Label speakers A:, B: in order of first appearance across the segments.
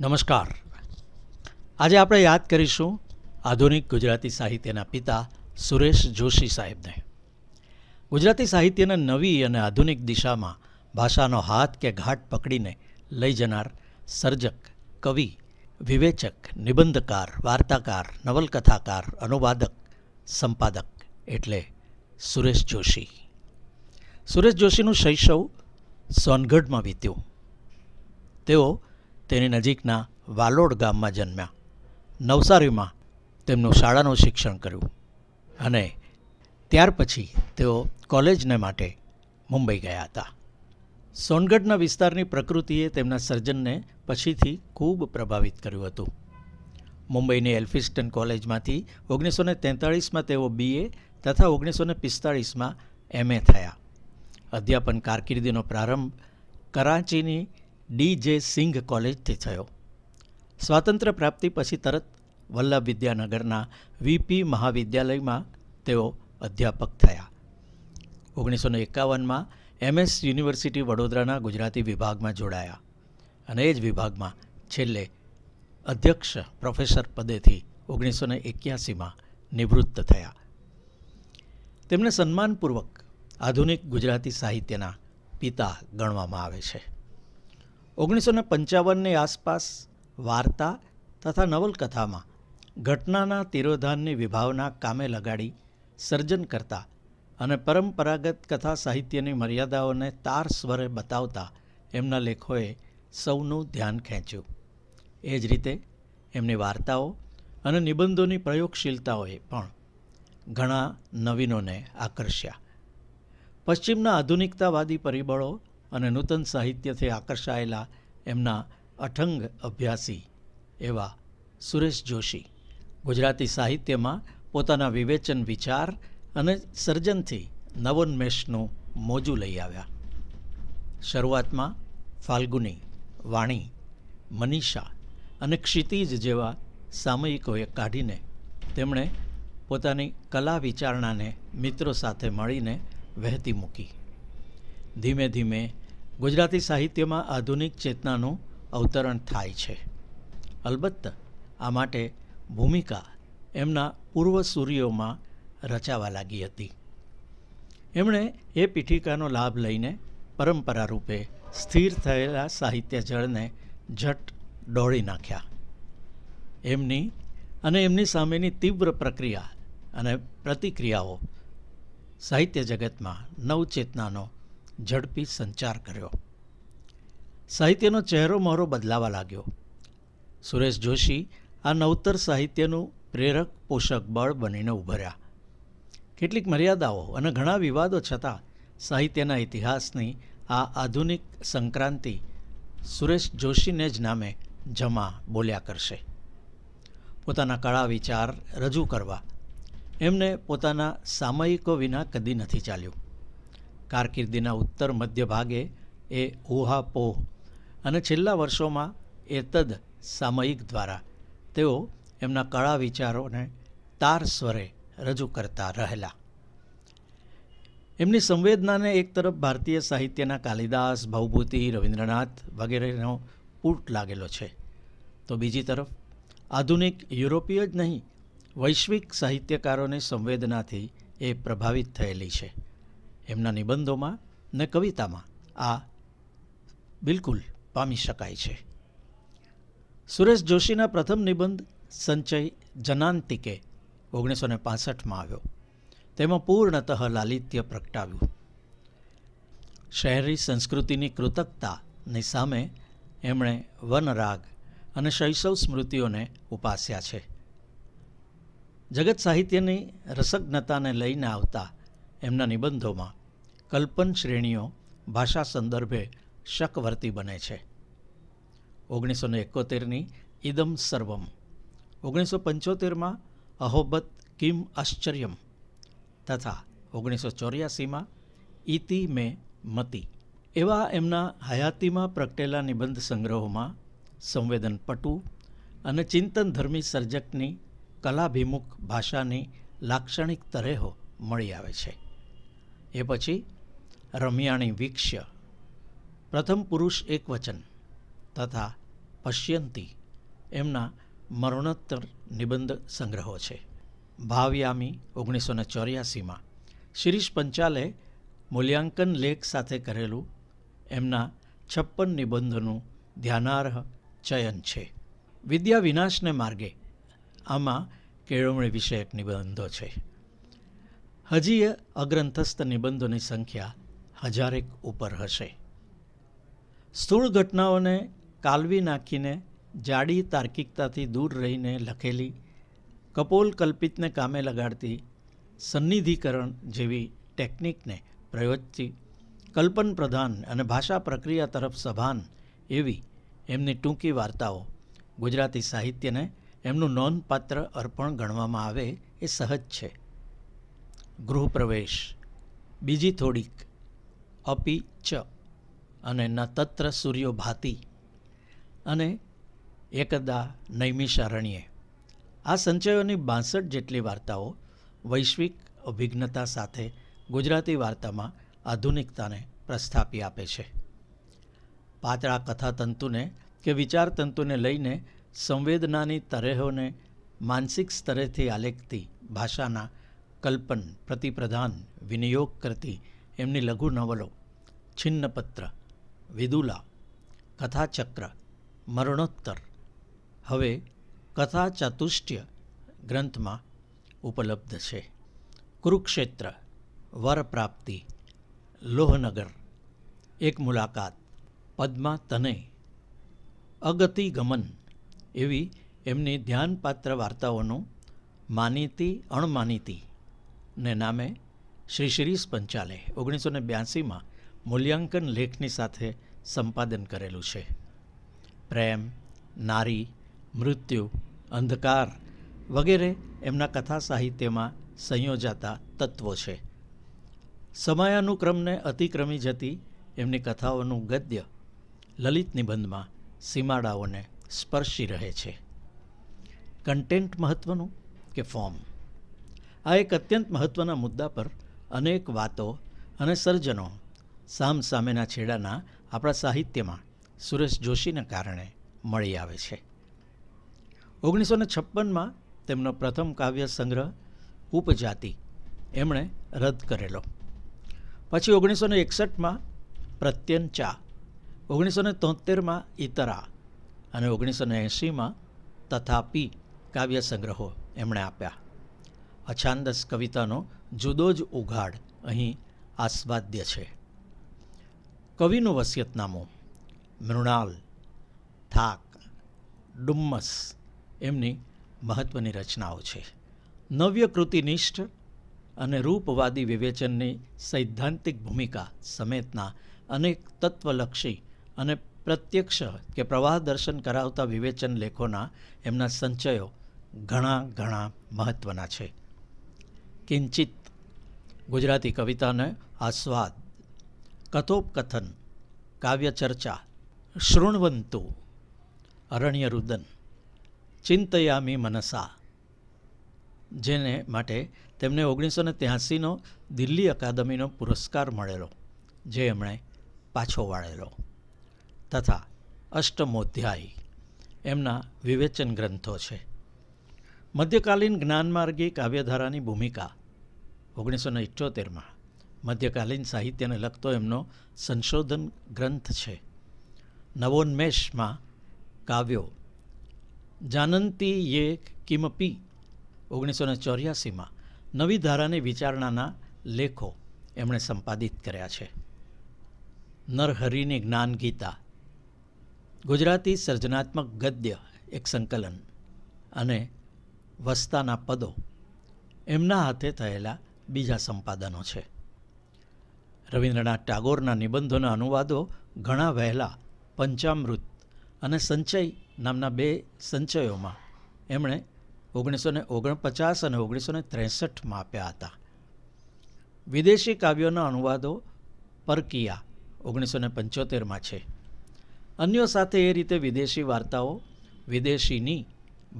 A: નમસ્કાર. આજે આપણે યાદ કરીશું આધુનિક ગુજરાતી સાહિત્યના પિતા સુરેશ જોશી સાહેબને. ગુજરાતી સાહિત્યને નવી અને આધુનિક દિશામાં ભાષાનો હાથ કે ઘાટ પકડીને લઈ જનાર સર્જક, કવિ, વિવેચક, નિબંધકાર, વાર્તાકાર, નવલકથાકાર, અનુવાદક, સંપાદક એટલે સુરેશ જોશી. સુરેશ જોશીનું શૈશવ સોનગઢમાં વીત્યું. તેઓ તેની નજીકના વાલોડ ગામમાં જન્મ્યા. નવસારીમાં તેમનું શાળાનું શિક્ષણ કર્યું અને ત્યાર પછી તેઓ કોલેજને માટે મુંબઈ ગયા હતા. સોનગઢના વિસ્તારની પ્રકૃતિએ તેમના સર્જનને પછીથી ખૂબ પ્રભાવિત કર્યું હતું. મુંબઈની એલ્ફિસ્ટન કોલેજમાંથી ઓગણીસો ને તેતાળીસમાં તેઓ બીએ તથા ઓગણીસો ને પિસ્તાળીસમાં એમએ થયા. અધ્યાપન કારકિર્દીનો પ્રારંભ કરાંચીની ડી જે સિંઘ કોલેજથી થયો. સ્વાતંત્ર્ય પ્રાપ્તિ પછી તરત વલ્લભ વિદ્યાનગરના વીપી મહાવિદ્યાલયમાં તેઓ અધ્યાપક થયા. ઓગણીસો એકાવનમાં એમએસ યુનિવર્સિટી વડોદરાના ગુજરાતી વિભાગમાં જોડાયા અને એ જ વિભાગમાં છેલ્લે અધ્યક્ષ પ્રોફેસર પદેથી ઓગણીસો એક્યાસીમાં નિવૃત્ત થયા. તેમને સન્માનપૂર્વક આધુનિક ગુજરાતી સાહિત્યના પિતા ગણવામાં આવે છે. ઓગણીસો પંચાવનની આસપાસ વાર્તા તથા નવલકથામાં ઘટનાના તિરોધાનની વિભાવના કામે લગાડી સર્જન કરતા અને પરંપરાગત કથા સાહિત્યની મર્યાદાઓને તાર સ્વરે બતાવતા એમના લેખોએ સૌનું ધ્યાન ખેંચ્યું. એ જ રીતે એમની વાર્તાઓ અને નિબંધોની પ્રયોગશીલતાઓએ પણ ઘણા નવીનોને આકર્ષ્યા. પશ્ચિમના આધુનિકતાવાદી પરિબળો અને નૂતન સાહિત્યથી આકર્ષાયેલા એમના અઠંગ અભ્યાસી એવા સુરેશ જોશી. ગુજરાતી સાહિત્યમાં પોતાના વિવેચન વિચાર અને સર્જનથી નવોન્મેષનું મોજું લઈ આવ્યા. શરૂઆતમાં ફાલ્ગુની વાણી, મનીષા અને ક્ષિતિજ જેવા સામયિકોએ કાઢીને તેમણે પોતાની કલા વિચારણાને મિત્રો સાથે મળીને વહેતી મૂકી. ધીમે ધીમે ગુજરાતી સાહિત્યમાં આધુનિક ચેતનાનું અવતરણ થાય છે. અલબત્ત, આ માટે ભૂમિકા એમના પૂર્વસૂરીઓમાં રચાવા લાગી હતી. એમણે એ પીઠિકાનો લાભ લઈને પરંપરા રૂપે સ્થિર થયેલા સાહિત્ય જળને ઝટ દોડી નાખ્યા. એમની અને એમની સામેની તીવ્ર પ્રક્રિયા અને પ્રતિક્રિયાઓ સાહિત્ય જગતમાં નવચેતનાનો ઝડપી સંચાર કર્યો. સાહિત્યનો ચહેરો મહોરો બદલાવા લાગ્યો. સુરેશ જોશી આ નવતર સાહિત્યનું પ્રેરક પોષક બળ બનીને ઉભર્યા કેટલીક મર્યાદાઓ અને ઘણા વિવાદો છતાં સાહિત્યના ઇતિહાસની આ આધુનિક સંક્રાંતિ સુરેશ જોશીને જ નામે જમા બોલ્યા કરશે. પોતાના કળા વિચાર રજૂ કરવા. એમને પોતાના સામયિકો વિના કદી નથી ચાલ્યું. કારકિર્દીના ઉત્તર મધ્ય ભાગે એ ઊહાપોહ અને છેલ્લા વર્ષોમાં એ તદ સામયિક દ્વારા તેઓ એમના કળા વિચારોને તાર સ્વરે રજૂ કરતા રહેલા. એમની સંવેદનાને એક તરફ ભારતીય સાહિત્યના કાલિદાસ, ભવભૂતિ, રવિન્દ્રનાથ વગેરેનો પૂટ લાગેલો છે. તો બીજી તરફ, આધુનિક યુરોપીય જ નહીં, વૈશ્વિક સાહિત્યકારોની સંવેદનાથી એ પ્રભાવિત થયેલી છે. એમના નિબંધોમાં ને કવિતામાં આ બિલકુલ પામી શકાય છે. સુરેશ જોશીના પ્રથમ નિબંધ સંચય જનાંતિકે ઓગણીસો ને પાસઠમાં આવ્યો. તેમાં પૂર્ણતઃ લાલિત્ય પ્રગટાવ્યું. શહેરી સંસ્કૃતિની કૃતજ્ઞતાની સામે એમણે વનરાગ અને શૈશવ સ્મૃતિઓને ઉપાસ્યા છે. જગત સાહિત્યની રસજ્ઞતાને લઈને આવતા એમના નિબંધોમાં કલ્પન શ્રેણીઓ ભાષા સંદર્ભે શકવર્તી બને છે. ઓગણીસો ને એકોતેરની ઇદમ સર્વમ. ઓગણીસો પંચોતેરમાં અહોબત કિમ આશ્ચર્યમ તથા ઓગણીસો ચોર્યાસીમાં ઇતિ મે મતિ. એવા એમના હયાતીમાં પ્રગટેલા નિબંધ સંગ્રહોમાં સંવેદનપટુ અને ચિંતનધર્મી સર્જકની કલાભિમુખ ભાષાની લાક્ષણિક તરેહો મળી આવે છે. એ પછી રમ્યાણી વીક્ષ્ય. પ્રથમ પુરુષ એક વચન તથા પશ્યંતી એમના મરણોત્તર નિબંધ સંગ્રહો છે. ભાવયામી ઓગણીસો ને ચોર્યાસીમાં શિરીષ પંચાલે મૂલ્યાંકન લેખ સાથે કરેલું એમના છપ્પન નિબંધોનું ધ્યાનાર્હ ચયન છે. વિદ્યા વિનાશને માર્ગે આમાં કેળવણી વિષયક નિબંધો છે. હજી અગ્રંથસ્થ નિબંધોની સંખ્યા હજારેક ઉપર હશે. સ્થૂળ ઘટનાઓને કાલવી નાખીને જાડી તાર્કિકતાથી દૂર રહીને લખેલી કપોલ કલ્પિતને કામે લગાડતી સન્નિધિકરણ જેવી ટેકનિકને પ્રયોજતી કલ્પન પ્રધાન અને ભાષા પ્રક્રિયા તરફ સભાન એવી એમની ટૂંકી વાર્તાઓ ગુજરાતી સાહિત્યને એમનું નોંધપાત્ર અર્પણ ગણવામાં આવે એ સહજ છે. ગૃહપ્રવેશ. બીજી થોડીક, અપી ચ અને ન તત્ર સૂર્યો ભાતી અને એકદા નૈમિષારણ્યે આ સંચયોની બાસઠ જેટલી વાર્તાઓ વૈશ્વિક અભિજ્ઞતા સાથે ગુજરાતી વાર્તામાં આધુનિકતાને પ્રસ્થાપી આપે છે. પાતળા કથાતંતુને કે વિચારતંતુને લઈને સંવેદનાની તરેહોને માનસિક સ્તરેથી આલેખતી ભાષાના કલ્પન પ્રતિપ્રધાન વિનિયોગ કરતી એમની લઘુ નવલો છિન્નપત્ર, વિદુલા, કથાચક્ર, મરણોત્તર. હવે કથા ચાતુષ્ટ્ય ગ્રંથમાં ઉપલબ્ધ છે. કુરુક્ષેત્ર વર પ્રાપ્તિ લોહનગર. એક મુલાકાત પદ્મા તને અગતિ ગમન એવી એમની ધ્યાનપાત્ર વાર્તાઓનું માનીતી અણમાનીતી ને નામે શ્રી શિરીષ પંચાલે ઓગણીસો ને બ્યાસીમાં મૂલ્યાંકન લેખની સાથે સંપાદન કરેલું છે. પ્રેમ, નારી, મૃત્યુ, અંધકાર વગેરે એમના કથા સાહિત્યમાં સંયોજાતા તત્વો છે. સમયાનુક્રમને અતિક્રમી જતી એમની કથાઓનું ગદ્ય લલિત નિબંધમાં સીમાડાઓને સ્પર્શી રહે છે. કન્ટેન્ટ મહત્ત્વનું કે ફોર્મ? આ એક અત્યંત મહત્ત્વના મુદ્દા પર અનેક વાતો અને સર્જનો સામ સામેના છેડાના આપણા સાહિત્યમાં સુરેશ જોશીને કારણે મળી આવે છે. ઓગણીસો ને છપ્પનમાં તેમનો પ્રથમ કાવ્ય સંગ્રહ ઉપજાતિ એમણે રદ કરેલો. પછી ઓગણીસો ને એકસઠમાં પ્રત્યંચા, ઓગણીસો ને તોતેરમાં ઇતરા અને ઓગણીસો ને એંશીમાં તથાપી કાવ્ય સંગ્રહો એમણે આપ્યા. અછાંદસ કવિતાનો જુદો જ ઉઘાડ અહીં આસ્વાદ્ય છે. કવિનું વસિયતનામું મૃણાલ, થાક, ડુમ્મસ એમની મહત્ત્વની રચનાઓ છે. નવ્ય કૃતિનિષ્ઠ અને રૂપવાદી વિવેચનની સૈદ્ધાંતિક ભૂમિકા સમેતના અનેક તત્વલક્ષી અને પ્રત્યક્ષ કે પ્રવાહ દર્શન કરાવતા વિવેચન લેખોના એમના સંચયો ઘણા ઘણા મહત્ત્વના છે. કિંચિત ગુજરાતી કવિતાને આસ્વાદ કથોપકથન કાવ્ય ચર્ચા શૃણવંતુ અરણ્ય રુદન ચિંતયામી મનસા જેને માટે તેમને ઓગણીસો ને ત્યાસીનો દિલ્હી અકાદમીનો પુરસ્કાર મળેલો, જે એમણે પાછો વાળેલો, તથા અષ્ટમોધ્યાયી, એમના વિવેચન ગ્રંથો છે. મધ્યકાલીન જ્ઞાનમાર્ગી કાવ્યધારાની ભૂમિકા. ઓગણીસો ને ઇઠ્યોતેરમાં મધ્યકાલીન સાહિત્યને લગતો એમનો સંશોધન ગ્રંથ છે. નવોન્મેષમાં કાવ્યો. જાનંતી યે કિમપી. ઓગણીસો ને ચોર્યાસીમાં નવી ધારાની વિચારણાના લેખો એમણે સંપાદિત કર્યા છે. નરહરિની જ્ઞાન ગીતા ગુજરાતી સર્જનાત્મક ગદ્ય એક સંકલન. અને વસ્તાના પદો એમના હાથે થયેલા બીજા સંપાદનો છે. રવિન્દ્રનાથ ટાગોરના નિબંધોના અનુવાદો ઘણા વહેલા પંચામૃત અને સંચય નામના બે સંચયોમાં એમણે ઓગણીસો ને ઓગણપચાસ અને ઓગણીસો ને ત્રેસઠમાં આપ્યા હતા. વિદેશી કાવ્યોના અનુવાદો પરકિયા ઓગણીસો ને પંચોતેરમાં છે. અન્યો સાથે એ રીતે વિદેશી વાર્તાઓ વિદેશીની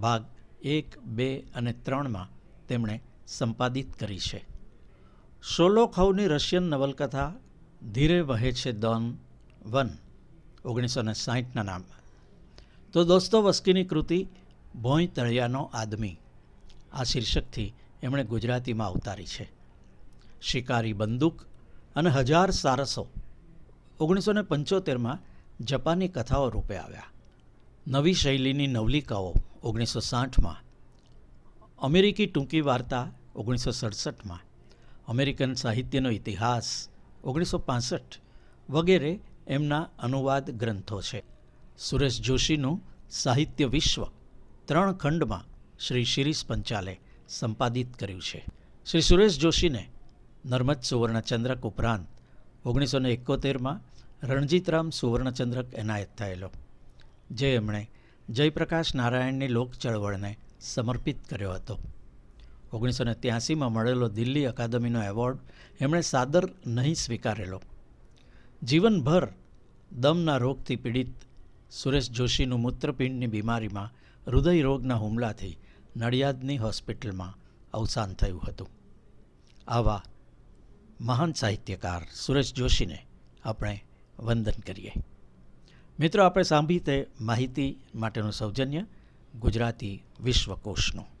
A: ભાગ એક, બે અને ત્રણમાં તેમણે સંપાદિત કરી છે. સોલોખાઉની રશિયન નવલકથા ધીરે વહે છે દોન વન, ઓગણીસો ને સાહીઠના નામ તો દોસ્તો વસ્કીની કૃતિ ભોંય તળિયાનો આદમી, આ શીર્ષકથી એમણે ગુજરાતીમાં અવતારી છે. શિકારી બંદૂક અને હજાર સારસો, ઓગણીસો ને પંચોતેરમાં જપાની કથાઓ રૂપે આવ્યા. નવી શૈલીની નવલિકાઓ ઓગણીસો સાઠમાં અમેરિકી ટૂંકી વાર્તા ઓગણીસો સડસઠમાં અમેરિકન સાહિત્યનો ઇતિહાસ ઓગણીસો પાસઠ વગેરે એમના અનુવાદ ગ્રંથો છે. સુરેશ જોશીનું સાહિત્ય વિશ્વ ત્રણ ખંડમાં શ્રી શિરીષ પંચાલે સંપાદિત કર્યું છે. શ્રી સુરેશ જોશીને નર્મદ સુવર્ણચંદ્રક ઉપરાંત ઓગણીસો ને એકોતેરમાં રણજીતરામ સુવર્ણચંદ્રક એનાયત થયેલો, જે એમણે જયપ્રકાશ નારાયણની લોક ચળવળને સમર્પિત કર્યો હતો. ઓગણીસો ને ત્યાસીમાં મળેલો દિલ્હી અકાદમીનો એવોર્ડ એમણે સાદર નહીં સ્વીકારેલો. જીવનભર દમના રોગથી પીડિત સુરેશ જોશીનું મૂત્રપિંડની બીમારીમાં હૃદય રોગના હુમલાથી નડિયાદની હોસ્પિટલમાં અવસાન થયું હતું. આવા મહાન સાહિત્યકાર સુરેશ જોશીને આપણે વંદન કરીએ. મિત્રો આપણે સાંભળી તે માહિતી માટેનું સૌજન્ય ગુજરાતી વિશ્વકોશનું.